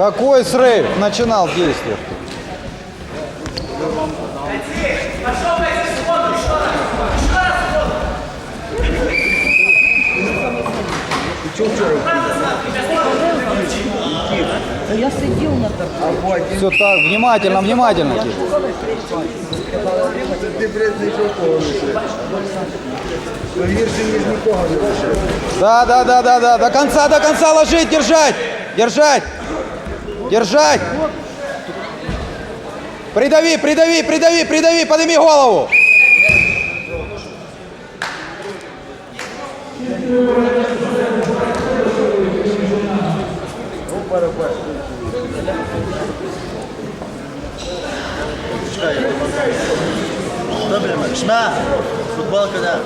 Какой срыв? Начинал действовать. Да я сидів на торпеді. Все так, внимательно, внимательно. Кир. Ти, блядь, нічого лише. Ну, гірше, ніж нікого не лише. Да, да, да, да, да. До конца, до конца ложить, держать. Держать. Держать. Придави, придави, придави, придави, подними голову. Добре, Шма, футболка, да.